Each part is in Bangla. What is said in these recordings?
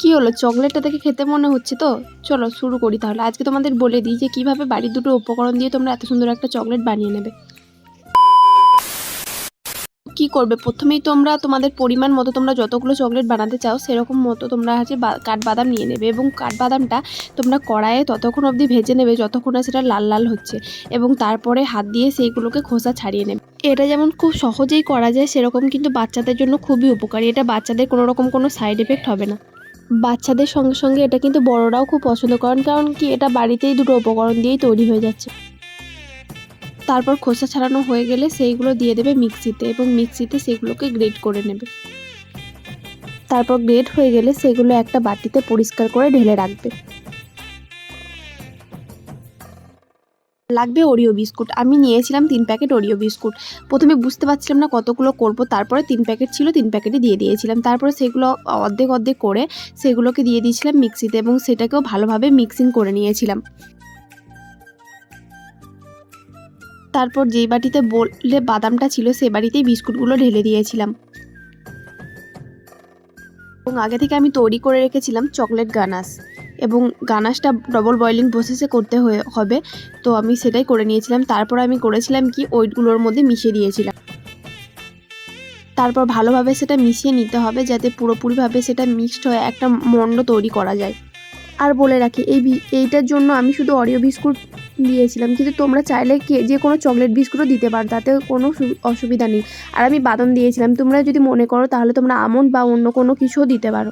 কি হলো? চকলেটটা দেখে খেতে মনে হচ্ছে তো? চলো, শুরু করি তাহলে। আজকে তোমাদের বলে দিই যে কীভাবে বাড়ির দুটো উপকরণ দিয়ে তোমরা এত সুন্দর একটা চকলেট বানিয়ে নেবে। কি করবে? প্রথমেই তোমরা তোমাদের পরিমাণ মতো তোমরা যতগুলো চকলেট বানাতে চাও, সেরকম মতো তোমরা হচ্ছে কাঠবাদাম নিয়ে নেবে এবং কাঠবাদামটা তোমরা কড়াইয়ে ততক্ষণ অবধি ভেজে নেবে, যতক্ষণ না সেটা লাল লাল হচ্ছে এবং তারপরে হাত দিয়ে সেইগুলোকে খোসা ছাড়িয়ে নেবে। এটা যেমন খুব সহজেই করা যায়, সেরকম কিন্তু বাচ্চাদের জন্য খুবই উপকারী। এটা বাচ্চাদের কোনো রকম কোনো সাইড এফেক্ট হবে না। বাচ্চাদের সঙ্গে সঙ্গে এটা কিন্তু বড়রাও খুব পছন্দ করেন, কারণ কি এটা বাড়িতেই দুটো উপকরণ দিয়েই তৈরি হয়ে যাচ্ছে। তারপর খোসা ছাড়ানো হয়ে গেলে সেইগুলো দিয়ে দেবে মিক্সিতে এবং মিক্সিতে সেগুলোকে গ্রেট করে নেবে। তারপর গ্রেট হয়ে গেলে সেগুলো একটা বাটিতে পরিষ্কার করে ঢেলে রাখবে। লাগবে ওরিও বিস্কুট। আমি নিয়েছিলাম তিন প্যাকেট ওরিও বিস্কুট। প্রথমে বুঝতে পারছিলাম না কতগুলো করব, তারপরে তিন প্যাকেট ছিল, তিন প্যাকেটই দিয়ে দিয়েছিলাম। তারপরে সেগুলো অর্ধেক অর্ধেক করে সেগুলোকে দিয়ে দিয়েছিলাম মিক্সিতে এবং সেটাকেও ভালোভাবে মিক্সিং করে নিয়েছিলাম। তারপর যেই বাটিতে বললে বাদামটা ছিল সে বাড়িতেই বিস্কুটগুলো ঢেলে দিয়েছিলাম। এবং আগে থেকে আমি তৈরি করে রেখেছিলাম চকলেট গানাস। এবং গানাসটা ডবল বয়লিং প্রসেসে করতে হয়ে, হবে। তো আমি সেটাই করে নিয়েছিলাম। তারপর আমি করেছিলাম কি, ওইটগুলোর মধ্যে মিশিয়ে দিয়েছিলাম। তারপর ভালোভাবে সেটা মিশিয়ে নিতে হবে যাতে পুরোপুরিভাবে সেটা মিক্সড হয়ে একটা মণ্ড তৈরি করা যায়। আর বলে রাখি, এই এইটার জন্য আমি শুধু অরিও বিস্কুট দিয়েছিলাম। কিন্তু তোমরা চাইলে যে কোনো চকলেট বিস্কুটও দিতে পারো, তাতে কোনো অসুবিধা নেই। আর আমি বাদাম দিয়েছিলাম। তোমরা যদি মনে করো, তাহলে তোমরা আমন্ড বা অন্য কোনো কিছুও দিতে পারো।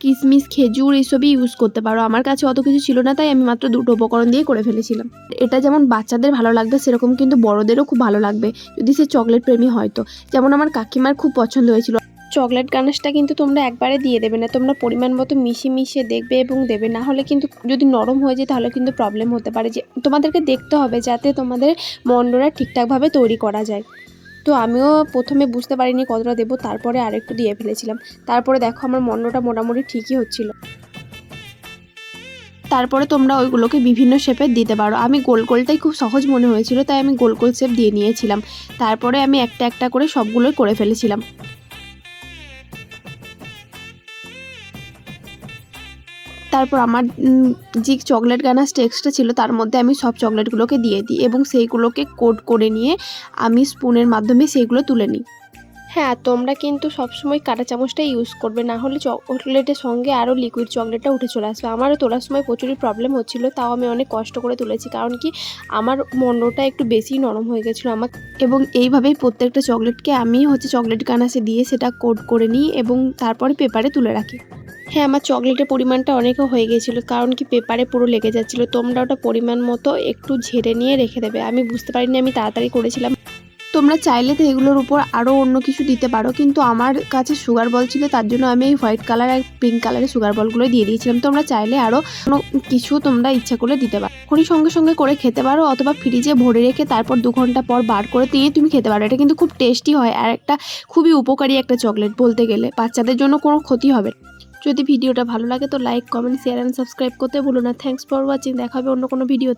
কিশমিশ খেজুর এসবই ইউজ করতে পারো। আমার কাছে অত কিছু ছিল না, তাই আমি মাত্র দুটো উপকরণ দিয়ে করে ফেলেছিলাম। এটা যেমন বাচ্চাদের ভালো লাগবে, সেরকম কিন্তু বড়দেরও খুব ভালো লাগবে, যদি সে চকলেট প্রেমী হয় তো। যেমন আমার কাকিমার খুব পছন্দ হয়েছিল। চকলেট গানাশটা কিন্তু তোমরা একবারে দিয়ে দেবে না, তোমরা পরিমাণ মতো মিশিয়ে মিশিয়ে দেখবে এবং দেবে। না হলে কিন্তু যদি নরম হয়ে যায়, তাহলে কিন্তু প্রবলেম হতে পারে। যে তোমাদেরকে দেখতে হবে, যাতে তোমাদের মন্ডরা ঠিকঠাকভাবে তৈরি করা যায়। তো আমিও প্রথমে বুঝতে পারিনি কতটা দেবো, তারপরে আরেকটু দিয়ে ফেলেছিলাম। তারপরে দেখো আমার মন্ডটা মোটামুটি ঠিকই হচ্ছিল। তারপরে তোমরা ওইগুলোকে বিভিন্ন শেপের দিতে পারো। আমি গোল গোলটাই খুব সহজ মনে হয়েছিল, তাই আমি গোল গোল শেপ দিয়ে নিয়েছিলাম। তারপরে আমি একটা একটা করে সবগুলোই করে ফেলেছিলাম। তারপর আমার যে চকলেট গানাসটা এক্সট্রা ছিল তার মধ্যে আমি সব চকলেটগুলোকে দিয়ে দিই এবং সেইগুলোকে কোট করে নিয়ে আমি স্পুনের মাধ্যমে সেইগুলো তুলে নিই। হ্যাঁ তোমরা কিন্তু সবসময় কাঁটা চামচটা ইউজ করবে না হলে চকলেটের সঙ্গে আরও লিকুইড চকলেটটা উঠে চলে আসবে। আমারও তোলার সময় প্রচুরই প্রবলেম হচ্ছিল তাও আমি অনেক কষ্ট করে তুলেছি কারণ কি আমার মন্ডটা একটু বেশি নরম হয়ে গেছিল আমার। এবং এইভাবেই প্রত্যেকটা চকলেটকে আমি হচ্ছে চকলেট গানাসে দিয়ে সেটা কোট করে নিই এবং তারপরে পেপারে তুলে রাখি। হ্যাঁ আমার চকলেটের পরিমাণটা অনেকও হয়ে গেছিল, কারণ কি পেপারে পুরো লেগে যাচ্ছিল, তোমরা ওটা পরিমাণ মতো একটু ঝেড়ে নিয়ে রেখে দেবে। আমি বুঝতে পারিনি, আমি তাড়াতাড়ি করেছিলাম। তোমরা চাইলে তো এগুলোর উপর আরও অন্য কিছু দিতে পারো, কিন্তু আমার কাছে সুগার বল ছিল, তার জন্য আমি এই হোয়াইট কালার আর পিঙ্ক কালারের সুগার বলগুলো দিয়ে দিয়েছিলাম। তোমরা চাইলে আরও কোনো কিছু তোমরা ইচ্ছা করলে দিতে পারো। এখনই সঙ্গে সঙ্গে করে খেতে পারো, অথবা ফ্রিজে ভরে রেখে তারপর দু ঘণ্টা পর বার করে দিয়ে তুমি খেতে পারো। এটা কিন্তু খুব টেস্টি হয়, আর একটা খুবই উপকারী একটা চকলেট বলতে গেলে, বাচ্চাদের জন্য কোনো ক্ষতি হবে। যদি ভিডিওটা ভালো লাগে তো like comment share and subscribe করতে ভুলো না। থ্যাংকস ফর ওয়াচিং দেখা হবে অন্য কোনো ভিডিওতে